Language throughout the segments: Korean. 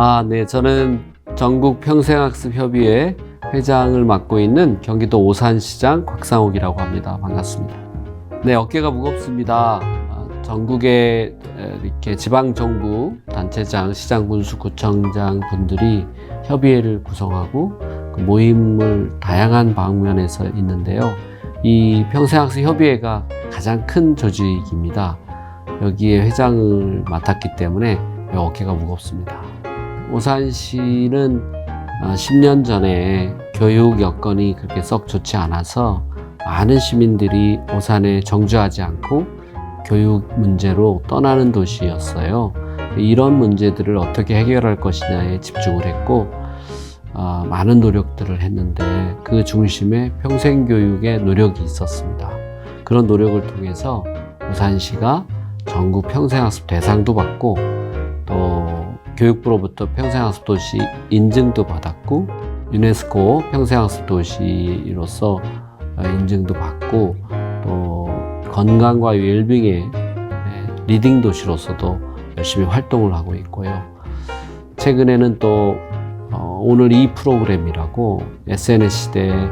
아, 네. 저는 전국 평생학습협의회 회장을 맡고 있는 경기도 오산시장 곽상옥이라고 합니다. 반갑습니다. 네, 어깨가 무겁습니다. 아, 전국의 에, 이렇게 지방 정부 단체장, 시장, 군수, 구청장 분들이 협의회를 구성하고 그 모임을 다양한 방면에서 있는데요. 이 평생학습 협의회가 가장 큰 조직입니다. 여기에 회장을 맡았기 때문에 어깨가 무겁습니다. 오산시는 어, 10년 전에 교육 여건이 그렇게 썩 좋지 않아서 많은 시민들이 오산에 정주하지 않고 교육 문제로 떠나는 도시였어요. 이런 문제들을 어떻게 해결할 것이냐에 집중을 했고, 어, 많은 노력들을 했는데 그 중심에 평생교육의 노력이 있었습니다. 그런 노력을 통해서 오산시가 전국 평생학습 대상도 받고 또 교육부로부터 평생학습 도시 인증도 받았고 유네스코 평생학습 도시로서 인증도 받고 또 건강과 웰빙의 리딩 도시로서도 열심히 활동을 하고 있고요. 최근에는 또 어, 오늘 이 프로그램이라고 SNS 시대의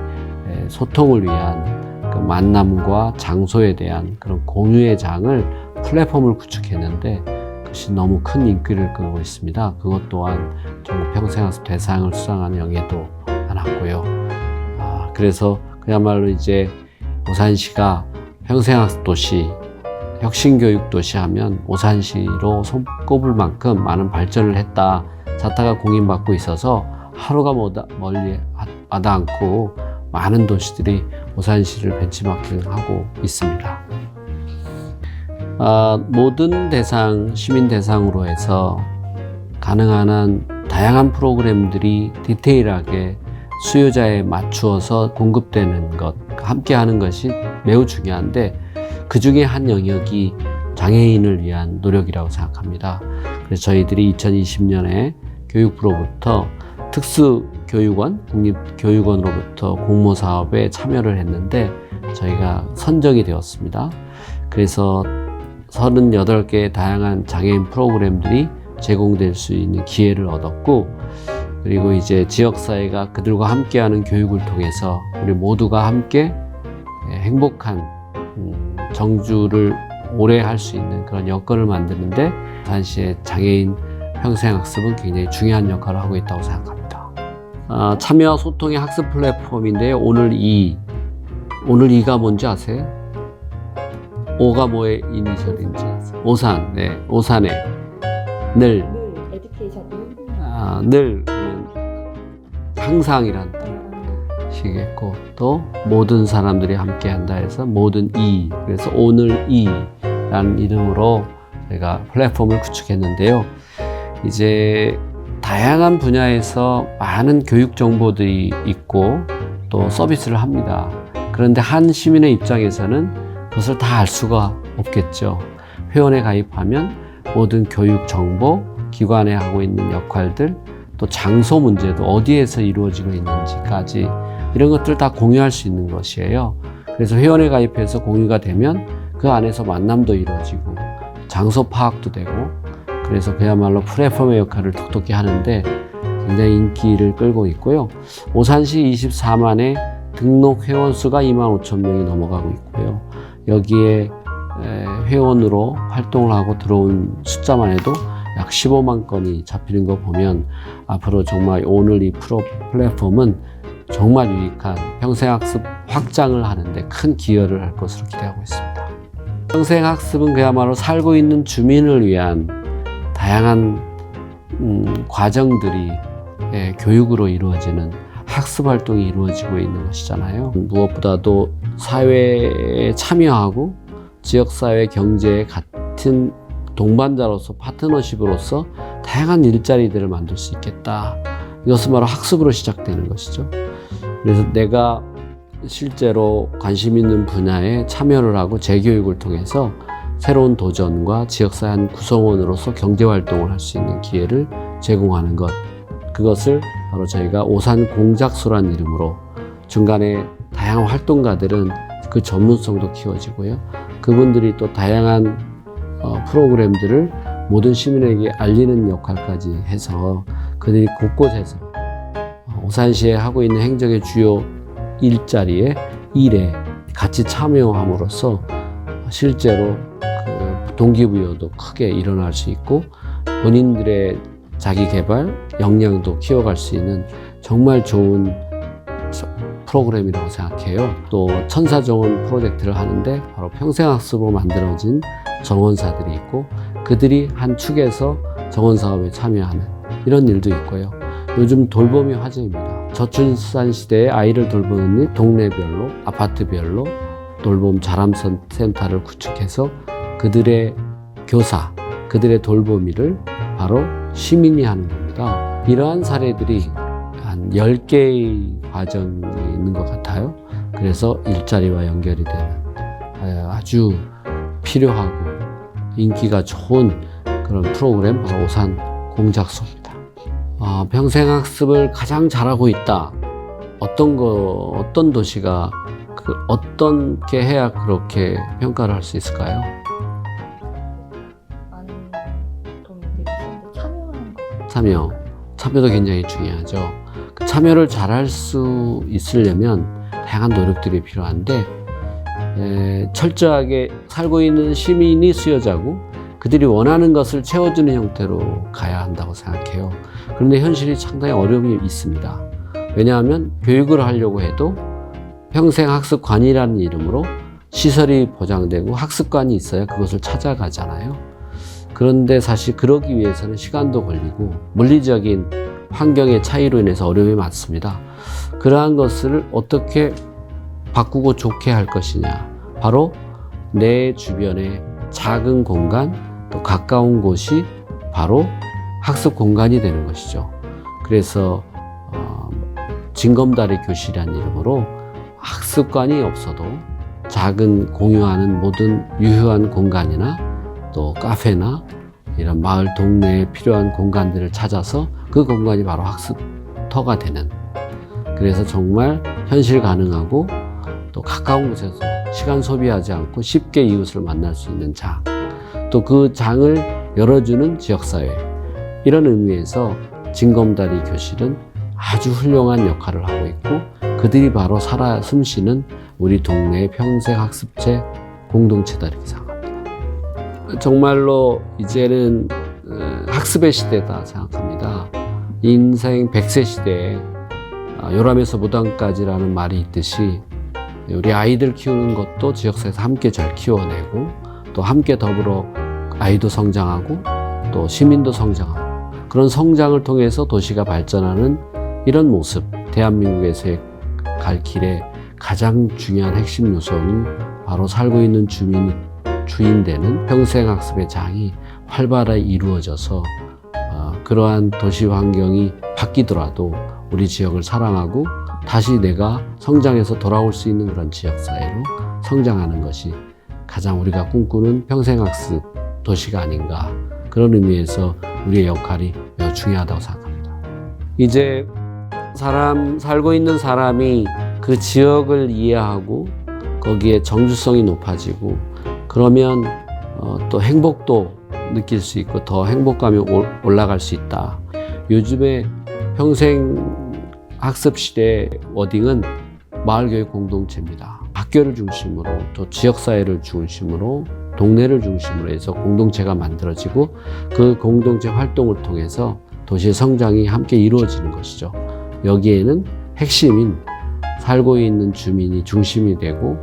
소통을 위한 그 만남과 장소에 대한 그런 공유의 장을 플랫폼을 구축했는데 그것이 너무 큰 인기를 끌고 있습니다. 그것 또한 전국 평생학습 대상을 수상하는 영예도 많았고요. 아, 그래서 그야말로 이제 오산시가 평생학습 도시, 혁신교육 도시 하면 오산시로 손꼽을 만큼 많은 발전을 했다. 자타가 공인받고 있어서 하루가 멀리 하다 않고 많은 도시들이 오산시를 벤치마킹하고 있습니다. 아, 모든 대상, 시민 대상으로 해서 가능한 한 다양한 프로그램들이 디테일하게 수요자에 맞추어서 공급되는 것, 함께 하는 것이 매우 중요한데 그 중에 한 영역이 장애인을 위한 노력이라고 생각합니다. 그래서 저희들이 2020년에 교육부로부터 특수교육원, 국립교육원으로부터 공모 사업에 참여를 했는데 저희가 선정이 되었습니다. 그래서 38개의 다양한 장애인 프로그램들이 제공될 수 있는 기회를 얻었고, 그리고 이제 지역사회가 그들과 함께하는 교육을 통해서 우리 모두가 함께 행복한 음, 정주를 오래 할 수 있는 그런 여건을 만드는데 단시의 장애인 평생학습은 굉장히 중요한 역할을 하고 있다고 생각합니다. 아, 참여 소통의 학습 플랫폼인데요. 오늘 이 오늘 이가 뭔지 아세요? 오가 뭐의 이니셜인지? 오산, 네, 오산에 늘, 늘 에듀케이션 아, 늘 항상이란 뜻이겠고 또 모든 사람들이 함께 한다 해서 모든 이 그래서 오늘 이라는 이름으로 제가 플랫폼을 구축했는데요. 이제 다양한 분야에서 많은 교육 정보들이 있고 또 서비스를 합니다. 그런데 한 시민의 입장에서는 그것을 다 알 수가 없겠죠. 회원에 가입하면 모든 교육 정보, 기관에 하고 있는 역할들, 또 장소 문제도 어디에서 이루어지고 있는지까지 이런 것들 다 공유할 수 있는 것이에요. 그래서 회원에 가입해서 공유가 되면 그 안에서 만남도 이루어지고 장소 파악도 되고 그래서 그야말로 플랫폼의 역할을 톡톡히 하는데 굉장히 인기를 끌고 있고요. 오산시 24만의 등록 회원 수가 2만 5천 명이 넘어가고 있고요. 여기에 회원으로 활동을 하고 들어온 숫자만 해도 약 15만 건이 잡히는 거 보면 앞으로 정말 오늘 이 프로 플랫폼은 정말 유익한 평생학습 확장을 하는데 큰 기여를 할 것으로 기대하고 있습니다. 평생학습은 그야말로 살고 있는 주민을 위한 다양한 음, 과정들이 예, 교육으로 이루어지는 학습 활동이 이루어지고 있는 것이잖아요. 무엇보다도 사회에 참여하고 지역사회 경제에 같은 동반자로서 파트너십으로서 다양한 일자리들을 만들 수 있겠다. 이것은 바로 학습으로 시작되는 것이죠. 그래서 내가 실제로 관심 있는 분야에 참여를 하고 재교육을 통해서 새로운 도전과 지역사회 한 구성원으로서 경제활동을 할 수 있는 기회를 제공하는 것. 그것을 바로 저희가 오산 공작소란 이름으로 중간에 다양한 활동가들은 그 전문성도 키워지고요. 그분들이 또 다양한 어, 프로그램들을 모든 시민에게 알리는 역할까지 해서 그들이 곳곳에서 오산시에 하고 있는 행정의 주요 일자리에 일에 같이 참여함으로써 실제로 그 동기부여도 크게 일어날 수 있고 본인들의 자기 개발 역량도 키워갈 수 있는 정말 좋은 프로그램이라고 생각해요. 또 천사정원 프로젝트를 하는데 바로 평생학습으로 만들어진 정원사들이 있고 그들이 한 축에서 정원 사업에 참여하는 이런 일도 있고요. 요즘 돌봄이 화제입니다. 저출산 시대에 아이를 돌보는 일 동네별로 아파트별로 돌봄 자람센터를 구축해서 그들의 교사, 그들의 돌보미를 바로 시민이 하는 겁니다. 이러한 사례들이 한 10개의 과정이 있는 것 같아요. 그래서 일자리와 연결이 되는 아주 필요하고 인기가 좋은 그런 프로그램 바로 오산 공작소입니다. 어, 평생학습을 가장 잘하고 있다. 어떤 거 어떤 도시가 그 어떻게 해야 그렇게 평가를 할 수 있을까요? 참여. 참여도 굉장히 중요하죠. 그 참여를 잘할 수 있으려면 다양한 노력들이 필요한데 에, 철저하게 살고 있는 시민이 수요자고 그들이 원하는 것을 채워주는 형태로 가야 한다고 생각해요. 그런데 현실이 상당히 어려움이 있습니다. 왜냐하면 교육을 하려고 해도 평생 학습관이라는 이름으로 시설이 보장되고 학습관이 있어야 그것을 찾아가잖아요. 그런데 사실 그러기 위해서는 시간도 걸리고 물리적인 환경의 차이로 인해서 어려움이 많습니다. 그러한 것을 어떻게 바꾸고 좋게 할 것이냐. 바로 내 주변에 작은 공간, 또 가까운 곳이 바로 학습 공간이 되는 것이죠. 그래서 어, 징검다리 교실이라는 이름으로 학습관이 없어도 작은 공유하는 모든 유효한 공간이나 또 카페나 이런 마을 동네에 필요한 공간들을 찾아서 그 공간이 바로 학습터가 되는. 그래서 정말 현실 가능하고 또 가까운 곳에서 시간 소비하지 않고 쉽게 이웃을 만날 수 있는 장, 또 그 장을 열어주는 지역사회. 이런 의미에서 진검다리 교실은 아주 훌륭한 역할을 하고 있고 그들이 바로 살아 숨쉬는 우리 동네의 평생 학습체 공동체다 이렇게 생각합니다. 정말로 이제는 어, 학습의 시대다 생각합니다. 인생 100세 시대에 아, 요람에서 무당까지라는 말이 있듯이 우리 아이들 키우는 것도 지역사회에서 함께 잘 키워내고 또 함께 더불어 아이도 성장하고 또 시민도 성장하고 그런 성장을 통해서 도시가 발전하는 이런 모습 대한민국에서의 갈 길에 가장 중요한 핵심 요소는 바로 살고 있는 주민이 주인되는 평생학습의 장이 활발하게 이루어져서 어, 그러한 도시 환경이 바뀌더라도 우리 지역을 사랑하고 다시 내가 성장해서 돌아올 수 있는 그런 지역 사회로 성장하는 것이 가장 우리가 꿈꾸는 평생학습 도시가 아닌가 그런 의미에서 우리의 역할이 매우 중요하다고 생각합니다. 이제 사람 살고 있는 사람이 그 지역을 이해하고 거기에 정주성이 높아지고 그러면 어, 또 행복도 느낄 수 있고 더 행복감이 올- 올라갈 수 있다. 요즘에 평생 학습 시대 워딩은 마을교육 공동체입니다. 학교를 중심으로 또 지역사회를 중심으로 동네를 중심으로 해서 공동체가 만들어지고 그 공동체 활동을 통해서 도시의 성장이 함께 이루어지는 것이죠. 여기에는 핵심인 살고 있는 주민이 중심이 되고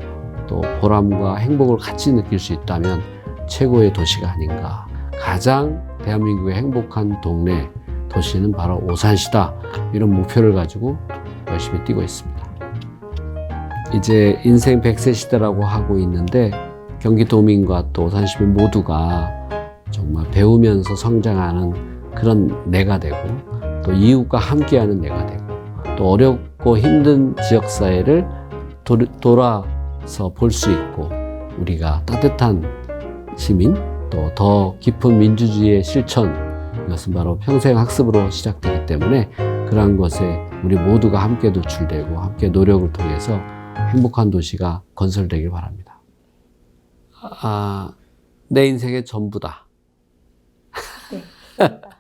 또 보람과 행복을 같이 느낄 수 있다면 최고의 도시가 아닌가. 가장 대한민국의 행복한 동네, 도시는 바로 오산시다. 이런 목표를 가지고 열심히 뛰고 있습니다. 이제 인생 100세 시대라고 하고 있는데 경기도민과 또 오산시민 모두가 정말 배우면서 성장하는 그런 내가 되고 또 이웃과 함께하는 내가 되고 또 어렵고 힘든 지역사회를 돌- 돌아서 볼 수 있고 우리가 따뜻한 시민 또 더 깊은 민주주의의 실천 이것은 바로 평생 학습으로 시작되기 때문에 그러한 것에 우리 모두가 함께 노출되고 함께 노력을 통해서 행복한 도시가 건설되길 바랍니다. 아, 내 인생의 전부다.